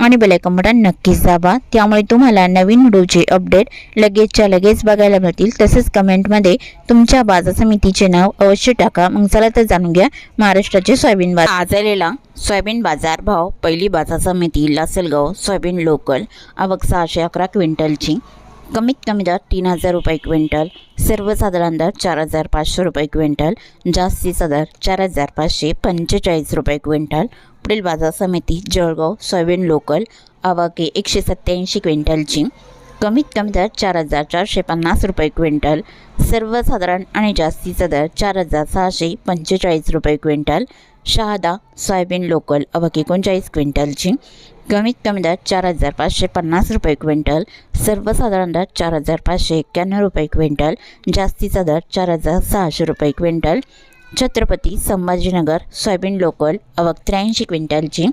आणि bell icon button नक्कीच दाबा. त्यामुळे तुम्हाला नवीन व्हिडिओचे अपडेट लगेचच्या लगेच बघायला मिळतील. तसेच कमेंटमध्ये तुमच्या बाजार समितीचे नाव अवश्य टाका. मग चला तर जाणून घ्या महाराष्ट्राचे सोयाबीन बाजार. आज आलेला सोयाबीन बाजार भाव पहिली बाजार समिती लासलगाव सोयाबीन लोकल. आवक सहाशे अकरा क्विंटलची. कमीत कमी दर तीन हजार रुपये क्विंटल सर्वसाधारण दर चार हजार पाचशे रुपये क्विंटल जास्तीचा दर चार हजार पाचशे पंचेचाळीस रुपये क्विंटल. पुढील बाजार समिती जळगाव सोयाबीन लोकल आवाके एकशे सत्त्याऐंशी क्विंटलची. कमीत कमी दर चार हजार चारशे पन्नास रुपये क्विंटल सर्वसाधारण आणि जास्तीचा दर चार हजार सहाशे पंचेचाळीस रुपये क्विंटल. शहादा सोयाबीन लोकल अवक एकोणचाळीस क्विंटलची. कमीत कमी दर चार हजार पाचशे पन्नास रुपये क्विंटल. सर्वसाधारण दर चार हजार पाचशे एक्क्याण्णव रुपये क्विंटल. जास्तीचा दर चार हजार सहाशे रुपये quintal. Chhatrapati Sambhajinagar soybean local अवक त्र्याऐंशी क्विंटलची.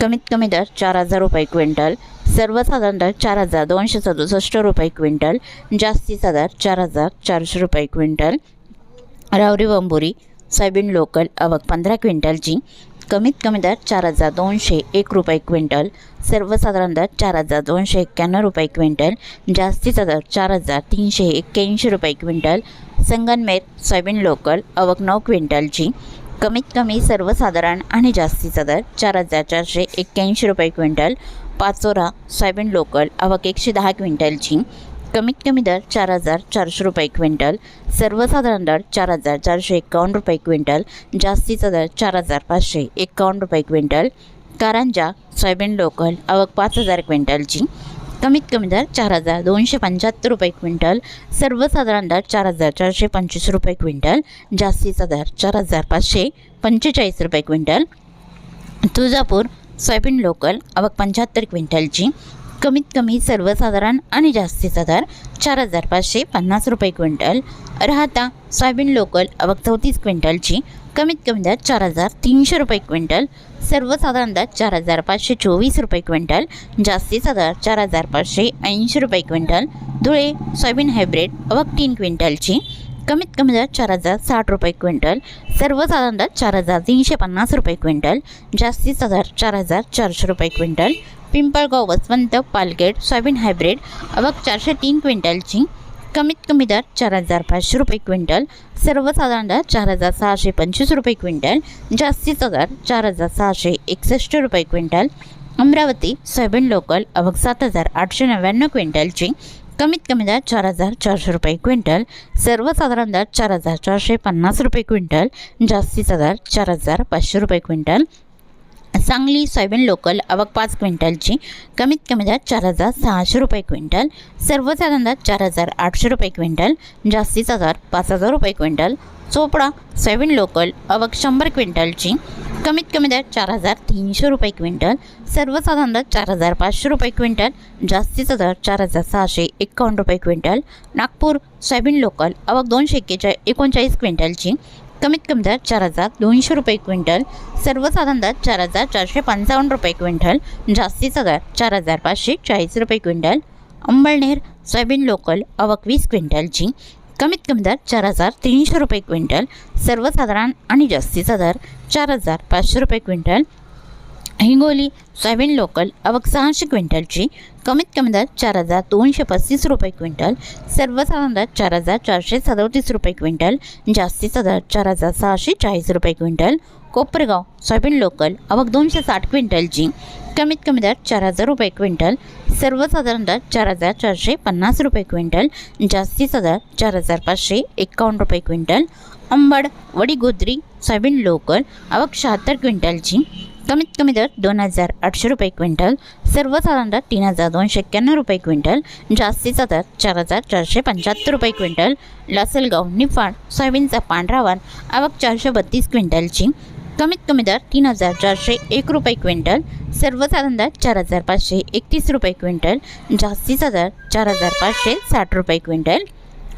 कमीत कमी दर चार हजार रुपये क्विंटल. सर्वसाधारण दर चार हजार दोनशे सदुसष्ट रुपये क्विंटल. जास्तीचा दर चार हजार चारशे रुपये क्विंटल. रावरी बंबुरी सोयाबीन लोकल अवक पंधरा क्विंटलची कमीत कमी दर चार हजार दोनशे एक रुपये क्विंटल सर्वसाधारण दर चार हजार दोनशे एक्क्याण्णव रुपये क्विंटल जास्तीचा दर चार हजार तीनशे एक्क्याऐंशी रुपये क्विंटल संगनमेर सोयाबीन लोकल अवक नऊ क्विंटलची कमीत कमी सर्वसाधारण आणि जास्तीचा दर चार हजार चारशे एक्क्याऐंशी रुपये क्विंटल पाचोरा सोयाबीन लोकल अवक एकशे दहा क्विंटलची कमीत कमी दर चार हजार चारशे रुपये क्विंटल सर्वसाधारण दर चार हजार चारशे एकावन्न रुपये क्विंटल जास्तीचा दर चार हजार पाचशे एकावन्न रुपये क्विंटल कारंजा सोयाबीन लोकल आवक पाच हजार क्विंटलची कमीत कमी दर चार हजार दोनशे पंच्याहत्तर रुपये क्विंटल सर्वसाधारण दर चार हजार चारशे पंचवीस रुपये क्विंटल जास्तीचा दर चार हजार पाचशे पंचेचाळीस रुपये क्विंटल तुळजापूर सोयाबीन लोकल आवक पंच्याहत्तर क्विंटलची कमीत कमी सर्वसाधारण आणि जास्तीचा दर चार हजार पाचशे पन्नास रुपये क्विंटल. राहता सोयाबीन लोकल अवक चौतीस क्विंटलची कमीत कमी दर चार हजार तीनशे रुपये क्विंटल. सर्वसाधारण दर चार हजार पाचशे चोवीस रुपये क्विंटल. जास्तीचा दर चार हजार पाचशे ऐंशी रुपये क्विंटल. धुळे सोयाबीन हायब्रिड अवक तीन क्विंटलची कमीत कमी दर चार हजार साठ रुपये क्विंटल. सर्वसाधारण दर चार हजार तीनशे पन्नास रुपये क्विंटल. जास्तीचा दर चार हजार चारशे रुपये क्विंटल. पिंपळगाव वसवंत पालगेट सोयाबीन हायब्रिड अवक चारशे तीन क्विंटलची कमीत कमी दर चार हजार पाचशे रुपये क्विंटल सर्वसाधारण दर चार हजार सहाशे पंचवीस रुपये क्विंटल जास्तीचा दर चार हजार सहाशे एकसष्ट रुपये क्विंटल अमरावती सोयाबीन लोकल अवक सात हजार आठशे नव्याण्णव क्विंटलची कमीत कमी दर चार हजार चारशे रुपये क्विंटल सर्वसाधारण दर चार हजार चारशे पन्नास रुपये क्विंटल जास्तीचा दर चार हजार पाचशे रुपये क्विंटल सांगली सोयाबीन लोकल अवक पाच क्विंटलची कमीत कमी दर चार हजार सहाशे रुपये क्विंटल सर्वसाधारण दर चार हजार आठशे रुपये क्विंटल जास्तीचा दर पाच हजार रुपये क्विंटल. चोपडा सोयाबीन लोकल अवक शंभर क्विंटलची कमीत कमी दर चार हजार तीनशे रुपये क्विंटल सर्वसाधारण दर चार हजार पाचशे रुपये क्विंटल जास्तीचा दर चार हजार सहाशे एकावन्न रुपये क्विंटल. नागपूर सोयाबीन लोकल अवक दोनशे एक्केचाळीस एकोणचाळीस क्विंटलची कमीत कमी दर चार हजार दोनशे रुपये क्विंटल सर्वसाधारण दर चार हजार चारशे पंचावन्न रुपये क्विंटल जास्तीचा दर चार हजार पाचशे चाळीस रुपये क्विंटल अंबळनेर सोयाबीन लोकल अवक वीस क्विंटलची कमीत कमी दर चार हजार तीनशे रुपये क्विंटल सर्वसाधारण आणि जास्तीचा दर चार हजार पाचशे रुपये क्विंटल हिंगोली सोयाबीन लोकल अवक सहाशे क्विंटलची कमीत कमी दर चार हजार दोनशे पस्तीस रुपये क्विंटल सर्वसाधारण दर चार हजार चारशे सदोतीस रुपये क्विंटल जास्तीचा दर चार हजार सहाशे चाळीस रुपये क्विंटल. कोपरगाव सोयाबीन लोकल अवक दोनशे साठ क्विंटलची कमीत कमी दर चार हजार रुपये क्विंटल सर्वसाधारण दर चार हजार चारशे पन्नास रुपये क्विंटल जास्तीचा दर चार हजार पाचशे एकावन्न रुपये quintal. Ambad Vadigodri soybean local अवक शहात्तर क्विंटलची कमीत कमी दर दोन हजार आठशे रुपये क्विंटल सर्वसाधारण दर तीन हजार दोनशे एक्क्याण्णव रुपये क्विंटल जास्तीचा दर चार हजार चारशे पंच्याहत्तर रुपये क्विंटल लासलगाव निफाड सोयाबीनचा पांढरावा आवक चारशे बत्तीस क्विंटलची कमीत कमी दर तीन हजार चारशे एक रुपये क्विंटल सर्वसाधारण दर चार हजार पाचशे एकतीस रुपये क्विंटल जास्तीचा दर चार हजार पाचशे साठ रुपये क्विंटल.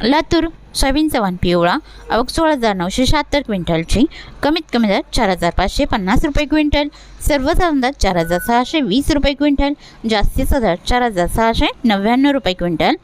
लातूर सोयाबीनचा वाण पिवळा आवक सोळा हजार नऊशे शहात्तर क्विंटलची. कमीत कमी दर चार हजार पाचशे पन्नास रुपये क्विंटल. सर्वसाधारण दर चार हजार सहाशे वीस रुपये क्विंटल. जास्तीचा दर चार हजार सहाशे नव्याण्णव रुपये क्विंटल.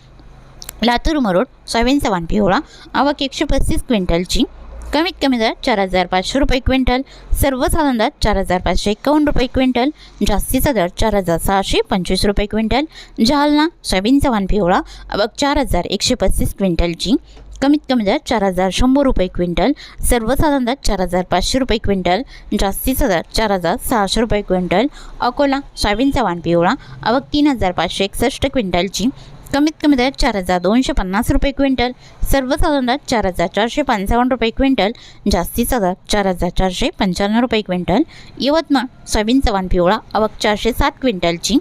लातूर मरोड सोयाबीनचा वाण पिवळा आवक एकशे पस्तीस क्विंटलची. कमीत कमी दर चार हजार पाचशे रुपये क्विंटल. सर्वसाधारण दर चार हजार पाचशे एकावन्न रुपये क्विंटल. जास्तीचा दर चार हजार सहाशे पंचवीस रुपये क्विंटल. जालना सोयाबीनचा वाण पिवळा आवक चार हजार एकशे पस्तीस क्विंटलची. कमीत कमी दर चार हजार शंभर रुपये क्विंटल. सर्वसाधारण दर चार हजार पाचशे रुपये क्विंटल. जास्तीचा दर चार हजार सहाशे रुपये क्विंटल. अकोला सोयाबीनचा वाण पिवळा आवक तीन हजार पाचशे एकसष्ट क्विंटलची. कमीत कमी दरात चार हजार दोनशे पन्नास रुपये क्विंटल. सर्वसाधारण दरात चार हजार चारशे पंचावन्न रुपये क्विंटल. जास्तीचा दर चार हजार चारशे पंच्याण्णव रुपये क्विंटल. यवतमाळ सोयाबीन चव्हाण पिवळा आवक चारशे सात क्विंटलची.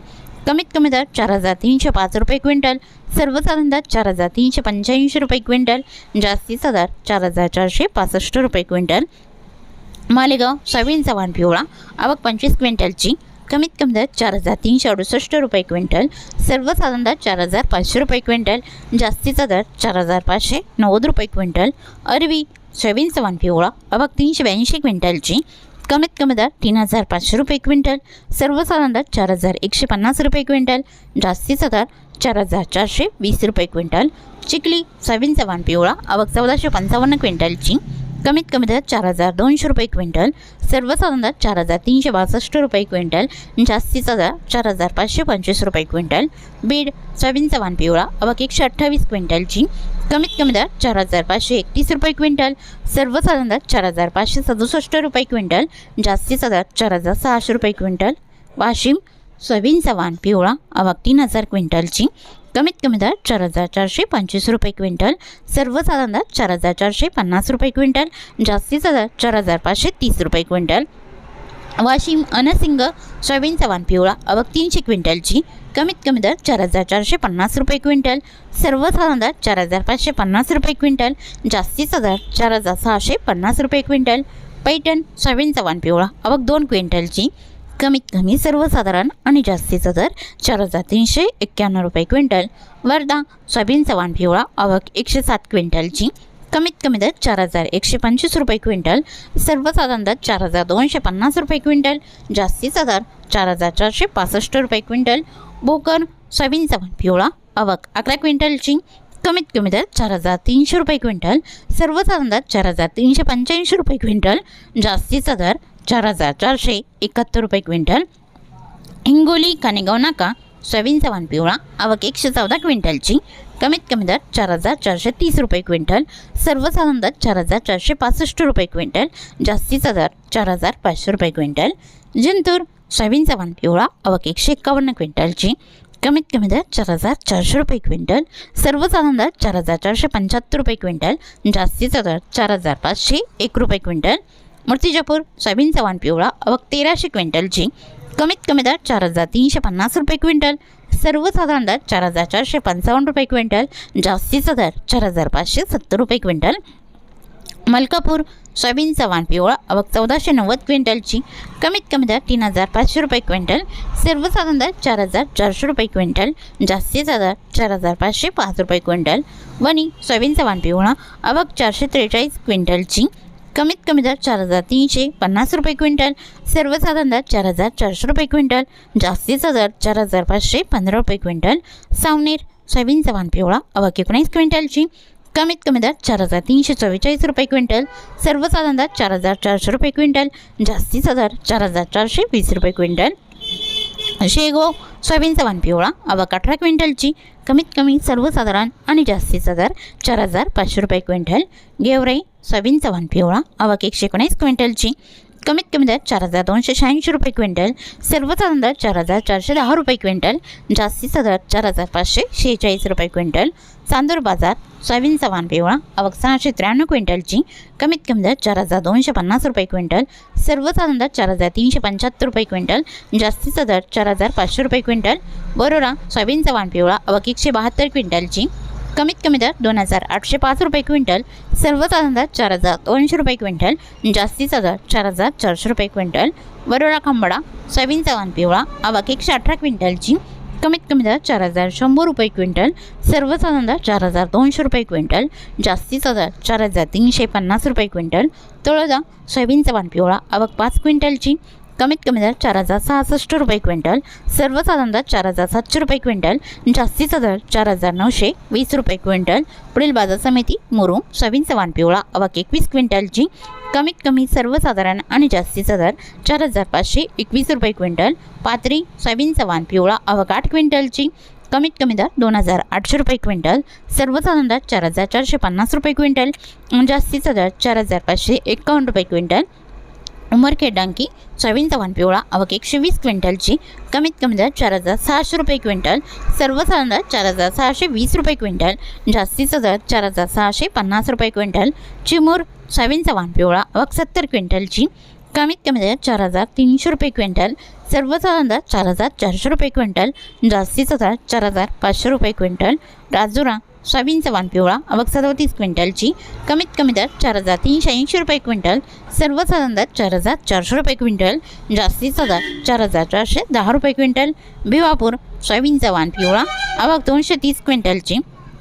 कमीत कमी दर चार हजार तीनशे पाच रुपये क्विंटल. सर्वसाधारण दर चार हजार तीनशे पंच्याऐंशी रुपये क्विंटल. जास्तीचा दर चार हजार चारशे पासष्ट रुपये क्विंटल. मालेगाव सोयाबीन चव्हाण पिवळा आवक पंचवीस क्विंटलची. कमीत कमी दर चार हजार तीनशे अडुसष्ट रुपये क्विंटल सर्वसाधारण दर चार हजार पाचशे रुपये क्विंटल जास्तीचा दर चार हजार पाचशे नव्वद रुपये क्विंटल. अरवी सोयाबीन सवान पिवळा आवक तीनशे ब्याऐंशी क्विंटलची कमीत कमी दर तीन हजार पाचशे रुपये क्विंटल. सर्वसाधारण दर चार हजार एकशे पन्नास रुपये क्विंटल जास्तीचा दर चार हजार चारशे वीस रुपये क्विंटल. चिखली सोयाबीन सवान पिवळा आवक चौदाशे पंचावन्न क्विंटलची कमीत कमी दरात चार हजार दोनशे रुपये क्विंटल सर्वसाधारण दरात चार हजार तीनशे बासष्ट रुपये क्विंटल जास्तीचा दर चार हजार पाचशे पंचवीस रुपये क्विंटल. बीड सोयाबीनचा वाण पिवळा आवक एकशे अठ्ठावीस क्विंटलची कमीत कमी दर चार हजार पाचशे एकतीस रुपये क्विंटल सर्वसाधारण दर चार हजार पाचशे सदुसष्ट रुपये क्विंटल जास्तीचा दर चार हजार सहाशे रुपये क्विंटल. वाशिम सोयाबीनचा वाण पिवळा आवक तीन हजार क्विंटलची कमीत कमी दर चार हजार चारशे पंचवीस रुपये क्विंटल. सर्वसाधारण दर चार हजार चारशे पन्नास रुपये क्विंटल. जास्तीचा दर चार हजार पाचशे तीस रुपये क्विंटल. वाशिम अनसिंग सोयाबीनचा वाण पिवळा आवक तीनशे क्विंटलची. कमीत कमी दर चार हजार चारशे पन्नास रुपये क्विंटल. सर्वसाधारण दर चार हजार पाचशे पन्नास रुपये क्विंटल. जास्तीचा दर चार हजार सहाशे पन्नास रुपये क्विंटल. पैठण सोयाबीनचा वाण पिवळा आवक दोन क्विंटलची. कमीत कमी सर्वसाधारण आणि जास्तीचा दर चार हजार तीनशे एक्क्याण्णव रुपये क्विंटल. वर्धा सोयाबीन सवान पिवळा आवक एकशे सात क्विंटलची. कमीत कमी दर चार हजार एकशे पंचवीस रुपये क्विंटल. सर्वसाधारण दर चार हजार दोनशे पन्नास रुपये क्विंटल. जास्तीचा दर चार हजार चारशे पासष्ट रुपये क्विंटल. बोकर सोयाबीन सवान पिवळा आवक अकरा क्विंटलची. कमीत कमी दर चार हजार तीनशे रुपये क्विंटल. सर्वसाधारण दर चार हजार तीनशे पंच्याऐंशी रुपये क्विंटल. जास्तीचा दर चार हजार चारशे एकाहत्तर रुपये क्विंटल. हिंगोली कानेगाव नाका सोयाबीनचा वाण पिवळा आवक एकशे चौदा क्विंटलची. कमीत कमी दर चार हजार चारशे तीस रुपये क्विंटल. सर्वसाधारण दर चार हजार चारशे पासष्ट रुपये क्विंटल. जास्तीचा दर चार हजार पाचशे रुपये क्विंटल. जिंतूर सोयाबीनचा वाण पिवळा आवक एकशे एकावन्न क्विंटलची. कमीत कमी दर चार हजार चारशे रुपये क्विंटल. सर्वसाधारण दर चार हजार चारशे पंच्याहत्तर रुपये क्विंटल. जास्तीचा दर चार हजार पाचशे एक रुपये क्विंटल. मूर्तिजापूर सोयाबीनचा वाण पिवळा अवघ तेराशे क्विंटलची कमीत कमी दर चार हजार तीनशे पन्नास रुपये क्विंटल. सर्वसाधारण दर चार हजार चारशे पंचावन्न रुपये क्विंटल. जास्तीचा दर चार हजार पाचशे सत्तर रुपये क्विंटल. मलकापूर सोयाबीनचा वाण पिवळा अवक चौदाशे नव्वद क्विंटलची कमीत कमी दर तीन हजार पाचशे रुपये क्विंटल. सर्वसाधारण दर चार हजार चारशे रुपये क्विंटल. जास्तीचा दर चार हजार पाचशे पाच रुपये क्विंटल. वणी सोयाबीनचा वाण पिवळा अवक चारशे त्रेचाळीस क्विंटलची कमीत कमी दर चार हजार तीनशे पन्नास रुपये क्विंटल. सर्वसाधारण दर चार हजार चारशे रुपये क्विंटल. जास्तीचा दर चार हजार पाचशे पंधरा रुपये क्विंटल. सावनेर सोयाबीनचा वाण पिवळा आवक एकोणीस क्विंटलची. कमीत कमी दर चार हजार तीनशे चव्वेचाळीस रुपये क्विंटल. सर्वसाधारण दर चार हजार चारशे रुपये क्विंटल. जास्तीचा दर चार हजार चारशे वीस रुपये क्विंटल. शेगो सोयाबीनचा वाण पिवळा आवक अठरा क्विंटलची कमीत कमी सर्वसाधारण आणि जास्तीचा दर चार हजार पाचशे रुपये क्विंटल. गेवराई सोयाबीनचा वाण पिवळा आवक एकशे एकोणीस क्विंटलची. कमीत कमी दर चार हजार दोनशे शहाऐंशी रुपये क्विंटल सर्वसाधारण दर चार हजार चारशे दहा रुपये क्विंटल जास्तीचा दर चार हजार पाचशे शेहेचाळीस रुपये क्विंटल चांदूर बाजार सोयाबीनचा वाण पिवळा आवक सहाशे त्र्याण्णव क्विंटलची कमीत कमी दर चार हजार दोनशे पन्नास रुपये क्विंटल सर्वसाधारण दर चार हजार तीनशे पंच्याहत्तर रुपये क्विंटल जास्तीचा दर चार हजार पाचशे रुपये क्विंटल बरोरा सोयाबीनचा वाण पिवळा आवक एकशे बहात्तर क्विंटलची कमीत कमी दर दोन हजार आठशे पाच रुपये क्विंटल सर्वसाधारण दर चार हजार दोनशे रुपये क्विंटल जास्तीचा दर चार हजार चारशे रुपये क्विंटल. वरोळा खांबडा सोयाबीनचा वाण पिवळा आवाक एकशे अठरा क्विंटलची कमीत कमी दर चार हजार शंभर रुपये क्विंटल सर्वसाधारण दर चार हजार दोनशे रुपये क्विंटल जास्तीचा दर चार हजार तीनशे पन्नास रुपये क्विंटल. तळोदा सोयाबीनचा वाण पिवळा आवक पाच क्विंटलची कमीत कमी दर चार हजार सहासष्ट रुपये क्विंटल सर्वसाधारण दर चार हजार सातशे रुपये क्विंटल जास्तीचा दर चार हजार नऊशे वीस रुपये क्विंटल. पुढील बाजार समिती मुरुम सवीन सवान पिवळा अवाक एकवीस क्विंटलची कमीत कमी सर्वसाधारण आणि जास्तीचा दर चार हजार पाचशे एकवीस रुपये क्विंटल. पात्री सोयाबीनचा सवान पिवळा अवाक आठ क्विंटलची कमीत कमी दर दोन हजार आठशे रुपये क्विंटल. सर्वसाधारण दर चार हजार चारशे पन्नास रुपये क्विंटल. जास्तीचा दर चार हजार पाचशे एकावन्न रुपये क्विंटल. उमरखेड डांकी सोयाबीनचा पिवळा आवक एकशे वीस क्विंटलची कमीत कमी दर चार हजार सहाशे रुपये क्विंटल सर्वसाधारण दर चार हजार सहाशे वीस रुपये क्विंटल जास्तीचा दर चार हजार सहाशे पन्नास रुपये क्विंटल चिमूर सोयाबीनचा वाण पिवळा अवघ सत्तर क्विंटलची कमीत कमी दर चार हजार तीनशे रुपये क्विंटल सर्वसाधारण दर चार हजार चारशे रुपये क्विंटल जास्तीचा दर चार हजार पाचशे रुपये क्विंटल राजुरा सोयाबीनचा वाण पिवळा अवक सदोतीस क्विंटलची कमीत कमी दर चार हजार तीनशे ऐंशी रुपये क्विंटल सर्वसाधारण दर चार हजार चारशे रुपये क्विंटल जास्तीचा दर चार हजार चारशे दहा रुपये क्विंटल. भिवापूर सोयाबीनचा वाण पिवळा अवक दोनशे तीस क्विंटलची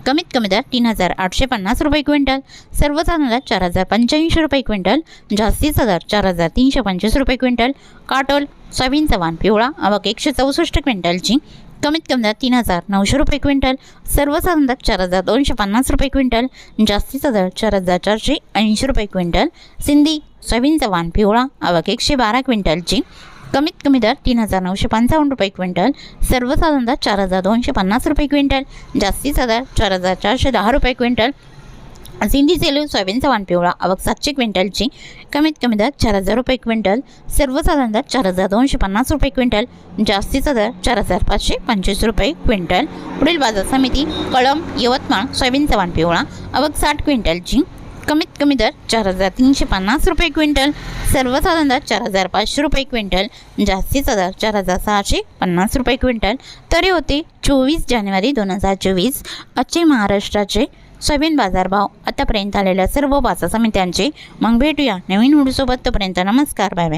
कमीत कमी दर तीन हजार आठशे पन्नास रुपये क्विंटल. सर्वसाधारण दर चार हजार पंच्याऐंशी रुपये क्विंटल जास्तीचा दर चार हजार तीनशे पंचवीस रुपये क्विंटल. काटोल सोयाबीनचा वाण पिवळा अवक एकशे चौसष्ट क्विंटलची कमीत कमी दर तीन हजार नऊशे रुपये क्विंटल. सर्वसाधारण दर चार हजार दोनशे पन्नास रुपये क्विंटल. जास्तीचा दर चार हजार चारशे ऐंशी रुपये क्विंटल. सिंधी सोयाबीनचा वाण पिवळा आवक एकशे बारा क्विंटलची. कमीत कमी दर तीन हजार नऊशे पंचावन्न रुपये क्विंटल. सर्वसाधारण दर चार हजार दोनशे पन्नास रुपये क्विंटल. जास्तीचा दर चार हजार चारशे दहा रुपये क्विंटल. सिंधी सेलू सोयाबीनचा वाण पिवळा. आवक सातशे क्विंटलची. कमीत कमी दर चार हजार रुपये क्विंटल. सर्वसाधारण दर चार हजार दोनशे पन्नास रुपये क्विंटल. जास्तीचा दर चार हजार पाचशे पंचवीस रुपये क्विंटल. पुढील बाजार समिती कळम यवतमाळ सोयाबीनचा वाण पिवळा. आवक साठ क्विंटलची. कमीत कमी दर चार हजार तीनशे पन्नास रुपये क्विंटल. सर्वसाधारण दर चार हजार पाचशे रुपये क्विंटल. जास्तीचा दर चार हजार सहाशे पन्नास रुपये क्विंटल. तरी होते चोवीस जानेवारी दोन हजार चोवीस. आजचे महाराष्ट्राचे सोयाबीन बाजारभाव आतापर्यंत आलेल्या सर्व बाजार समित्यांचे मग भेटूया नवीन व्हिडिओसोबत. तोपर्यंत नमस्कार बाय बाय.